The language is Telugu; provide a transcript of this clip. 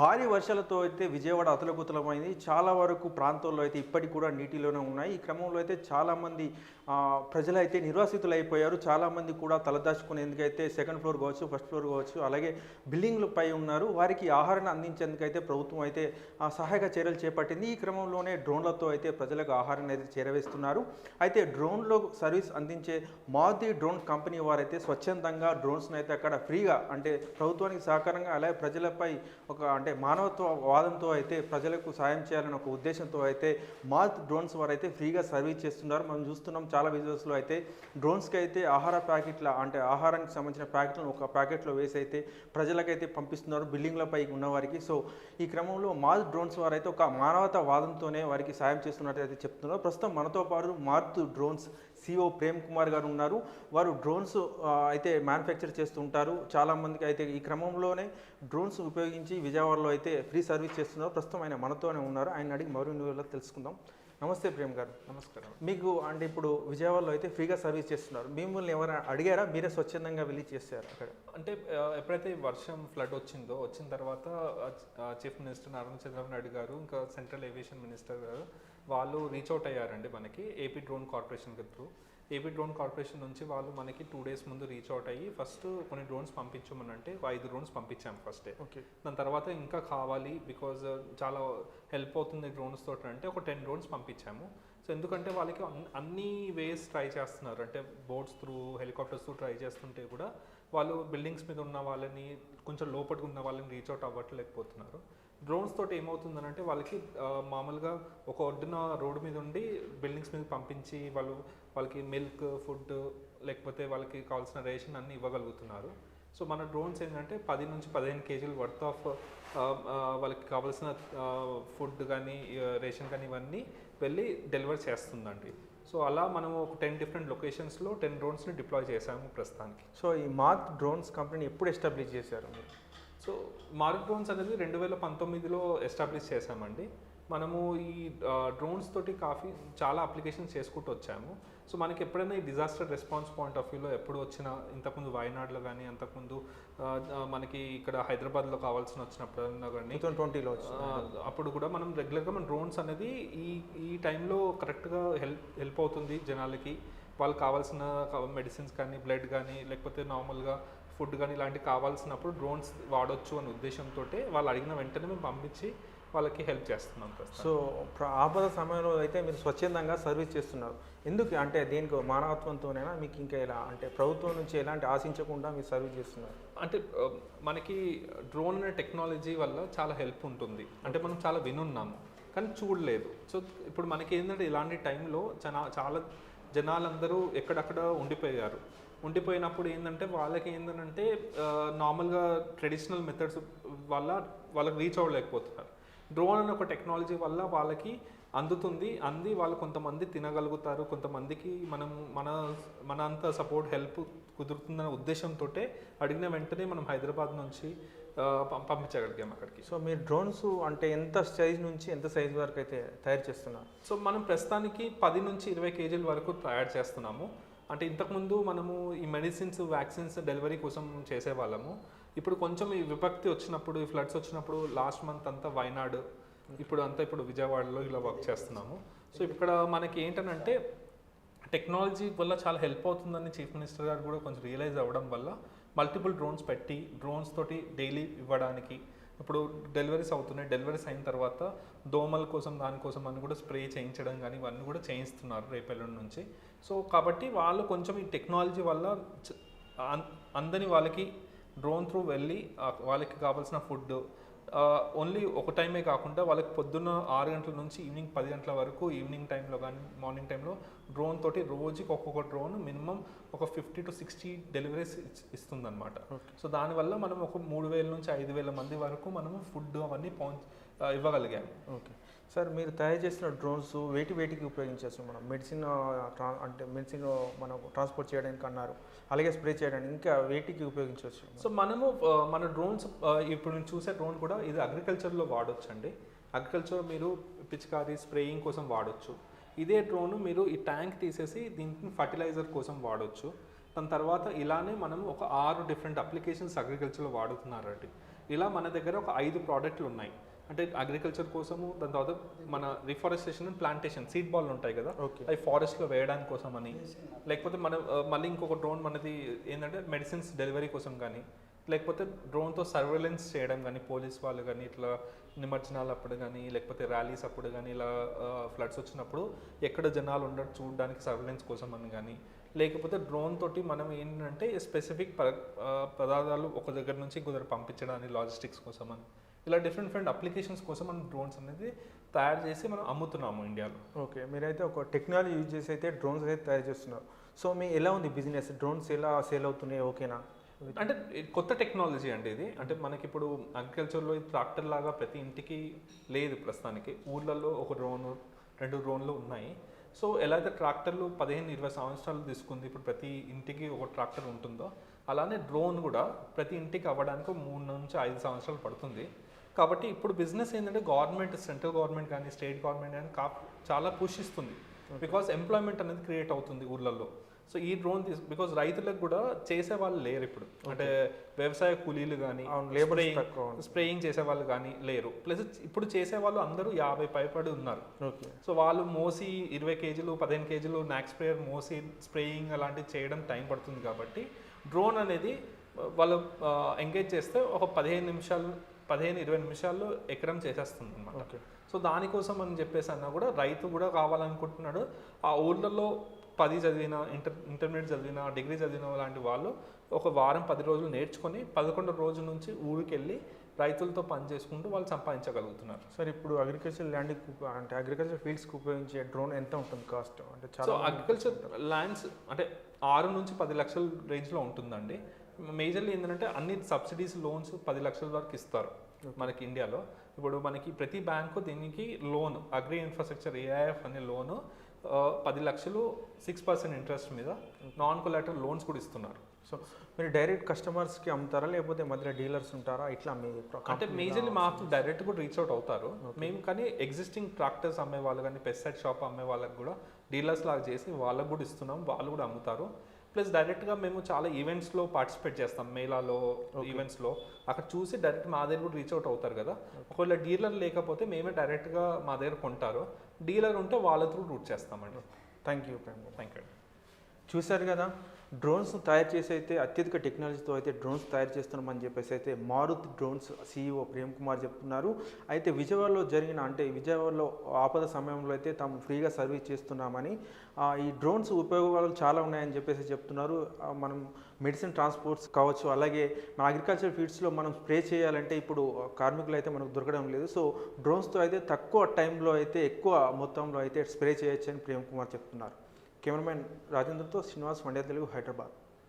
భారీ వర్షాలతో అయితే విజయవాడ అతలకుతలమైంది. చాలా వరకు ప్రాంతాల్లో అయితే ఇప్పటికి కూడా నీటిలోనే ఉన్నాయి. ఈ క్రమంలో అయితే చాలామంది ప్రజలైతే నిర్వాసితులు అయిపోయారు చాలామంది కూడా తలదాచుకునేందుకైతే సెకండ్ ఫ్లోర్ కావచ్చు ఫస్ట్ ఫ్లోర్ కావచ్చు అలాగే బిల్డింగ్లపై ఉన్నారు. వారికి ఆహారాన్ని అందించేందుకైతే ప్రభుత్వం అయితే సహాయక చర్యలు చేపట్టింది. ఈ క్రమంలోనే డ్రోన్లతో అయితే ప్రజలకు ఆహారాన్ని అయితే చేరవేస్తున్నారు. అయితే డ్రోన్లో సర్వీస్ అందించే మారుతి డ్రోన్ కంపెనీ వారైతే స్వచ్ఛందంగా డ్రోన్స్ని అయితే అక్కడ ఫ్రీగా అంటే ప్రభుత్వానికి సహకారంగా అలాగే ప్రజలపై ఒక అంటే మానవత్వ వాదంతో అయితే ప్రజలకు సాయం చేయాలని ఒక ఉద్దేశంతో అయితే మాల్త్ డ్రోన్స్ వారైతే ఫ్రీగా సర్వీస్ చేస్తున్నారు. మనం చూస్తున్నాం చాలా విజువల్స్లో అయితే డ్రోన్స్కి అయితే ఆహార ప్యాకెట్ల అంటే ఆహారానికి సంబంధించిన ప్యాకెట్లను ఒక ప్యాకెట్లో వేసి అయితే ప్రజలకైతే పంపిస్తున్నారు. బిల్డింగ్లపై ఉన్నవారికి సో ఈ క్రమంలో మాల్త్ డ్రోన్స్ వారైతే ఒక మానవత వాదంతోనే వారికి సాయం చేస్తున్నట్టు అయితే చెప్తున్నారు. ప్రస్తుతం మనతో పాటు మార్త్ డ్రోన్స్ సిఓ ప్రేమ్ కుమార్ గారు ఉన్నారు. వారు డ్రోన్స్ అయితే మ్యానుఫ్యాక్చర్ చేస్తుంటారు. చాలామందికి అయితే ఈ క్రమంలోనే డ్రోన్స్ ఉపయోగించి విజయవాడలో అయితే ఫ్రీ సర్వీస్ చేస్తున్నారు. ప్రస్తుతం ఆయన మనతోనే ఉన్నారు. ఆయన అడిగి మరో తెలుసుకుందాం. నమస్తే ప్రేమ్ గారు. నమస్కారం. మీకు అంటే ఇప్పుడు విజయవాడలో అయితే ఫ్రీగా సర్వీస్ చేస్తున్నారు. మిమ్మల్ని ఎవరైనా అడిగారా? మీరే స్వచ్ఛందంగా వెళ్ళి చేశారు అక్కడ? అంటే ఎప్పుడైతే వర్షం ఫ్లడ్ వచ్చిందో వచ్చిన తర్వాత చీఫ్ మినిస్టర్ నారాయణ చంద్రబాబు నాయుడు గారు ఇంకా సెంట్రల్ ఏవియేషన్ మినిస్టర్ గారు వాళ్ళు రీచ్ అవుట్ అయ్యారండి మనకి. AP drone corporation through. AP drone corporation నుంచి వాళ్ళు మనకి టూ డేస్ ముందు రీచ్ అవుట్ అయ్యి ఫస్ట్ కొన్ని డ్రోన్స్ పంపించమని అంటే ఐదు డ్రోన్స్ పంపించాం ఫస్ట్ డే ఓకే దాని తర్వాత ఇంకా కావాలి బికాజ్ చాలా హెల్ప్ అవుతుంది డ్రోన్స్ తోటి అంటే ఒక టెన్ డ్రోన్స్ పంపించాము. సో ఎందుకంటే వాళ్ళకి అన్- అన్ని వేస్ ట్రై చేస్తున్నారు. అంటే boats through helicopters through try చేస్తుంటే కూడా వాళ్ళు బిల్డింగ్స్ మీద ఉన్న వాళ్ళని కొంచెం లోపలికి ఉన్న వాళ్ళని రీచ్ అవుట్ అవ్వట్లేకపోతున్నారు. డ్రోన్స్ తోటి ఏమవుతుందని అంటే వాళ్ళకి మామూలుగా ఒక ఒడ్డున రోడ్డు మీద ఉండి బిల్డింగ్స్ మీద పంపించి వాళ్ళు వాళ్ళకి మిల్క్ ఫుడ్ లేకపోతే వాళ్ళకి కావాల్సిన రేషన్ అన్ని ఇవ్వగలుగుతున్నారు. సో మన డ్రోన్స్ ఏంటంటే పది నుంచి పదిహేను కేజీలు వర్త్ ఆఫ్ వాళ్ళకి కావాల్సిన ఫుడ్ కానీ రేషన్ కానీ ఇవన్నీ వెళ్ళి డెలివర్ చేస్తుందండి. సో అలా మనం ఒక టెన్ డిఫరెంట్ లొకేషన్స్లో టెన్ డ్రోన్స్ని డిప్లాయ్ చేసాము ప్రస్తుతానికి. సో ఈ మాత్ డ్రోన్స్ కంపెనీని ఎప్పుడు ఎస్టాబ్లిష్ చేశారు మీరు? సో మార్క్ డ్రోన్స్ అనేది రెండు వేల పంతొమ్మిదిలో ఎస్టాబ్లిష్ చేశామండి. మనము ఈ డ్రోన్స్ తోటి కాఫీ చాలా అప్లికేషన్స్ చేసుకుంటూ వచ్చాము. సో మనకి ఎప్పుడైనా ఈ డిజాస్టర్ రెస్పాన్స్ పాయింట్ ఆఫ్ వ్యూలో ఎప్పుడు వచ్చినా ఇంతకుముందు వయనాడులో కానీ అంతకుముందు మనకి ఇక్కడ హైదరాబాద్లో కావాల్సిన వచ్చినప్పుడన్నా కానీ ట్వంటీలో అప్పుడు కూడా మనం రెగ్యులర్గా మన డ్రోన్స్ అనేది ఈ ఈ టైంలో కరెక్ట్గా హెల్ప్ హెల్ప్ అవుతుంది జనాలకి. వాళ్ళకి కావాల్సిన మెడిసిన్స్ కానీ బ్లడ్ కానీ లేకపోతే నార్మల్గా ఫుడ్ కానీ ఇలాంటివి కావాల్సినప్పుడు డ్రోన్స్ వాడొచ్చు అనే ఉద్దేశంతో వాళ్ళు అడిగిన వెంటనే మేము పంపించి వాళ్ళకి హెల్ప్ చేస్తున్నాం సో ఆపద సమయంలో అయితే మీరు స్వచ్ఛందంగా సర్వీస్ చేస్తున్నారు. ఎందుకు అంటే దీనికి మానవత్వంతోనైనా మీకు ఇంకా ఇలా అంటే ప్రభుత్వం నుంచి ఎలాంటి ఆశించకుండా మీరు సర్వీస్ చేస్తున్నారు? అంటే మనకి డ్రోన్ అనే టెక్నాలజీ వల్ల చాలా హెల్ప్ ఉంటుంది. అంటే మనం చాలా వినున్నాము కానీ చూడలేదు. సో ఇప్పుడు మనకి ఏంటంటే ఇలాంటి టైంలో చాలా చాలా జనాలందరూ ఎక్కడక్కడ ఉండిపోయారు. ఉండిపోయినప్పుడు ఏంటంటే వాళ్ళకి ఏంటంటే నార్మల్గా ట్రెడిషనల్ మెథడ్స్ వల్ల వాళ్ళకి రీచ్ అవ్వలేకపోతున్నారు. డ్రోన్ అనే ఒక టెక్నాలజీ వల్ల వాళ్ళకి అందుతుంది అంది వాళ్ళు కొంతమంది తినగలుగుతారు కొంతమందికి మనం మన మన అంత సపోర్ట్ హెల్ప్ కుదురుతుందనే ఉద్దేశంతో అడిగిన వెంటనే మనం హైదరాబాద్ నుంచి పంపించగలిగాం అక్కడికి. సో మీరు డ్రోన్స్ అంటే ఎంత సైజ్ నుంచి ఎంత సైజ్ వరకు అయితే తయారు చేస్తున్నారు? సో మనం ప్రస్తుతానికి పది నుంచి ఇరవై కేజీల వరకు తయారు చేస్తున్నాము. అంటే ఇంతకుముందు మనము ఈ మెడిసిన్స్ వ్యాక్సిన్స్ డెలివరీ కోసం చేసేవాళ్ళము. ఇప్పుడు కొంచెం ఈ విభక్తి వచ్చినప్పుడు ఈ ఫ్లడ్స్ వచ్చినప్పుడు లాస్ట్ మంత్ అంతా వైనాడు ఇప్పుడు అంతా ఇప్పుడు విజయవాడలో ఇలా వర్క్ చేస్తున్నాము. సో ఇక్కడ మనకి ఏంటనంటే టెక్నాలజీ వల్ల చాలా హెల్ప్ అవుతుందని చీఫ్ మినిస్టర్ గారు కూడా కొంచెం రియలైజ్ అవ్వడం వల్ల మల్టిపుల్ డ్రోన్స్ పెట్టి డ్రోన్స్ తోటి డైలీ ఇవ్వడానికి ఇప్పుడు డెలివరీస్ అవుతున్నాయి. డెలివరీస్ అయిన తర్వాత దోమల కోసం దానికోసం అని కూడా స్ప్రే చేయించడం కానీ ఇవన్నీ కూడా చేయిస్తున్నారు రేపెల్లుండి నుంచి. సో కాబట్టి వాళ్ళు కొంచెం ఈ టెక్నాలజీ వల్ల అందని వాళ్ళకి డ్రోన్ త్రూ వెళ్ళి వాళ్ళకి కావాల్సిన ఫుడ్ ఓన్లీ ఒక టైమే కాకుండా వాళ్ళకి పొద్దున్న ఆరు గంటల నుంచి ఈవినింగ్ పది గంటల వరకు ఈవినింగ్ టైంలో కానీ మార్నింగ్ టైంలో డ్రోన్ తోటి రోజుకి ఒక్కొక్క డ్రోన్ మినిమం ఒక ఫిఫ్టీ టు సిక్స్టీ డెలివరీస్ ఇస్తుందన్నమాట. సో దానివల్ల మనం ఒక మూడు వేల నుంచి ఐదు వేల మంది వరకు మనము ఫుడ్ అవన్నీ పౌన్ ఇవ్వగలిగాము ఓకే సార్ మీరు తయారు చేసిన డ్రోన్స్ వేటి వేటికి ఉపయోగించవచ్చు మనం మెడిసిన్ ట్రా అంటే మెడిసిన్ మనం ట్రాన్స్పోర్ట్ చేయడానికి అన్నారు. అలాగే స్ప్రే చేయడానికి ఇంకా వేటికి ఉపయోగించవచ్చు సో మనము మన డ్రోన్స్ ఇప్పుడు నేను చూసే డ్రోన్ కూడా ఇది అగ్రికల్చర్లో వాడొచ్చు అండి అగ్రికల్చర్ మీరు పిచికారీ స్ప్రేయింగ్ కోసం వాడొచ్చు. ఇదే డ్రోన్ మీరు ఈ ట్యాంక్ తీసేసి దీనికి ఫర్టిలైజర్ కోసం వాడొచ్చు. దాని తర్వాత ఇలానే మనం ఒక ఆరు డిఫరెంట్ అప్లికేషన్స్ అగ్రికల్చర్లో వాడుతున్నారండి. ఇలా మన దగ్గర ఒక ఐదు ప్రోడక్ట్లు ఉన్నాయి. అంటే అగ్రికల్చర్ కోసము దాని తర్వాత మన reforestation and plantation seed ball ఉంటాయి కదా ఓకే అవి ఫారెస్ట్లో వేయడానికి కోసం అని లేకపోతే మన మళ్ళీ ఇంకొక డ్రోన్ మనది ఏంటంటే మెడిసిన్స్ డెలివరీ కోసం కానీ లేకపోతే డ్రోన్తో సర్వేలెన్స్ చేయడం కానీ పోలీస్ వాళ్ళు కానీ ఇట్లా నిమజ్జనాలు అప్పుడు కానీ లేకపోతే ర్యాలీస్ అప్పుడు కానీ ఇలా ఫ్లడ్స్ వచ్చినప్పుడు ఎక్కడ జనాలు ఉండడం చూడడానికి సర్వేలెన్స్ కోసం అని కానీ లేకపోతే డ్రోన్ తోటి మనం ఏంటంటే స్పెసిఫిక్ పదార్థాలు ఒక దగ్గర నుంచి ఇంకో దగ్గర పంపించడానికి లాజిస్టిక్స్ కోసం అని ఇలా డిఫరెంట్ డిఫరెంట్ అప్లికేషన్స్ కోసం మనం డ్రోన్స్ అనేది తయారు చేసి మనం అమ్ముతున్నాము ఇండియాలో. ఓకే మీరైతే ఒక టెక్నాలజీ యూజ్ చేసి అయితే డ్రోన్స్ అయితే తయారు చేస్తున్నారు. సో మీ ఎలా ఉంది బిజినెస్ డ్రోన్స్ ఎలా సేల్ అవుతున్నాయి? ఓకేనా అంటే కొత్త టెక్నాలజీ అండి ఇది. అంటే మనకి ఇప్పుడు అగ్రికల్చర్లో ట్రాక్టర్ లాగా ప్రతి ఇంటికి లేదు ప్రస్తుతానికి. ఊర్లలో ఒక డ్రోన్ రెండు డ్రోన్లు ఉన్నాయి. సో ఎలా అయితే ట్రాక్టర్లు పదిహేను ఇరవై సంవత్సరాలు తీసుకుంది ఇప్పుడు ప్రతి ఇంటికి ఒక ట్రాక్టర్ ఉంటుందో అలానే డ్రోన్ కూడా ప్రతి ఇంటికి అవ్వడానికి మూడు నుంచి ఐదు సంవత్సరాలు పడుతుంది. కాబట్టి ఇప్పుడు బిజినెస్ ఏంటంటే గవర్నమెంట్ సెంట్రల్ గవర్నమెంట్ కానీ స్టేట్ గవర్నమెంట్ కానీ కా చాలా పుష్ ఇస్తుంది. బికాస్ ఎంప్లాయ్మెంట్ అనేది క్రియేట్ అవుతుంది ఊర్లలో సో ఈ డ్రోన్ తీసు బికాస్ రైతులకు కూడా చేసే వాళ్ళు లేరు ఇప్పుడు. అంటే వ్యవసాయ కూలీలు కానీ ఉంది. స్ప్రేయింగ్ చేసే వాళ్ళు కానీ లేరు. ప్లస్ ఇప్పుడు చేసే వాళ్ళు అందరూ యాభై పైపడి ఉన్నారు. ఓకే సో వాళ్ళు మోసి ఇరవై కేజీలు పదిహేను కేజీలు నాక్ స్ప్రేయర్ మోసి స్ప్రేయింగ్ అలాంటివి చేయడం టైం పడుతుంది కాబట్టి డ్రోన్ అనేది వాళ్ళు ఎంగేజ్ చేస్తే ఒక పదిహేను నిమిషాలు పదిహేను ఇరవై నిమిషాల్లో ఎకరం చేసేస్తుంది అనమాట సో దానికోసం అని చెప్పేసి అన్నా కూడా రైతు కూడా కావాలనుకుంటున్నాడు. ఆ ఊళ్ళల్లో పది చదివిన ఇంటర్ ఇంటర్మీడియట్ చదివిన డిగ్రీ చదివిన లాంటి వాళ్ళు ఒక వారం పది రోజులు నేర్చుకొని పదకొండు రోజుల నుంచి ఊరికి వెళ్ళి రైతులతో పని చేసుకుంటూ వాళ్ళు సంపాదించగలుగుతున్నారు. సార్ ఇప్పుడు అగ్రికల్చర్ ల్యాండ్ అంటే అగ్రికల్చర్ ఫీల్డ్స్కి ఉపయోగించే డ్రోన్ ఎంత ఉంటుంది కాస్ట్ అంటే చాలా అగ్రికల్చర్ ల్యాండ్స్ అంటే ఆరు నుంచి పది లక్షల రేంజ్లో ఉంటుందండి. మేజర్లీ ఏంటంటే అన్ని సబ్సిడీస్ లోన్స్ పది లక్షల వరకు ఇస్తారు మనకి ఇండియాలో ఇప్పుడు మనకి ప్రతి బ్యాంకు దీనికి లోన్ అగ్రి ఇన్ఫ్రాస్ట్రక్చర్ ఏఐఎఫ్ అనే లోను పది లక్షలు సిక్స్ పర్సెంట్ ఇంట్రెస్ట్ మీద నాన్ కొలాటరల్ లోన్స్ కూడా ఇస్తున్నారు. సో మీరు డైరెక్ట్ కస్టమర్స్కి అమ్ముతారా? లేకపోతే మధ్యలో డీలర్స్ ఉంటారా? ఇట్లా మీ అంటే మేజర్లీ మాకు డైరెక్ట్ కూడా రీచ్ అవుట్ అవుతారు. మేము కానీ ఎగ్జిస్టింగ్ ట్రాక్టర్స్ అమ్మే వాళ్ళు కానీ పెస్టిసైడ్ షాప్ అమ్మే వాళ్ళకి కూడా డీలర్స్ లాగా చేసి వాళ్ళకు కూడా ఇస్తున్నాం వాళ్ళు కూడా అమ్ముతారు. ప్లస్ డైరెక్ట్గా మేము చాలా ఈవెంట్స్లో పార్టిసిపేట్ చేస్తాం మేళాలో ఈవెంట్స్లో. అక్కడ చూసి డైరెక్ట్ మా దగ్గర కూడా రీచ్ అవుట్ అవుతారు కదా. ఒకవేళ డీలర్ లేకపోతే మేమే డైరెక్ట్గా మా దగ్గర కొంటారు. డీలర్ ఉంటే వాళ్ళ త్రూ రూట్ చేస్తామండి. థ్యాంక్ యూ థ్యాంక్ యూ చూశారు కదా? డ్రోన్స్ తయారు చేసి అయితే అత్యధిక టెక్నాలజీతో అయితే డ్రోన్స్ తయారు చేస్తున్నామని చెప్పేసి అయితే మారుత్ డ్రోన్స్ సీఈఓ ప్రేమ్ కుమార్ చెప్తున్నారు. అయితే విజయవాడలో జరిగిన అంటే విజయవాడలో ఆపద సమయంలో అయితే తాము ఫ్రీగా సర్వీస్ చేస్తున్నామని ఈ డ్రోన్స్ ఉపయోగాలు చాలా ఉన్నాయని చెప్పేసి చెప్తున్నారు. మనం మెడిసిన్ ట్రాన్స్పోర్ట్స్ కావచ్చు అలాగే మన అగ్రికల్చర్ ఫీల్డ్స్లో మనం స్ప్రే చేయాలంటే ఇప్పుడు కార్మికులు అయితే మనకు దొరకడం లేదు. సో డ్రోన్స్తో అయితే తక్కువ టైంలో అయితే ఎక్కువ మొత్తంలో అయితే స్ప్రే చేయొచ్చని ప్రేమ్ కుమార్ చెప్తున్నారు. కెమెరామెన్ రాజేంద్రతో శ్రీనివాస్ మండ్య తెలుగు హైదరాబాద్.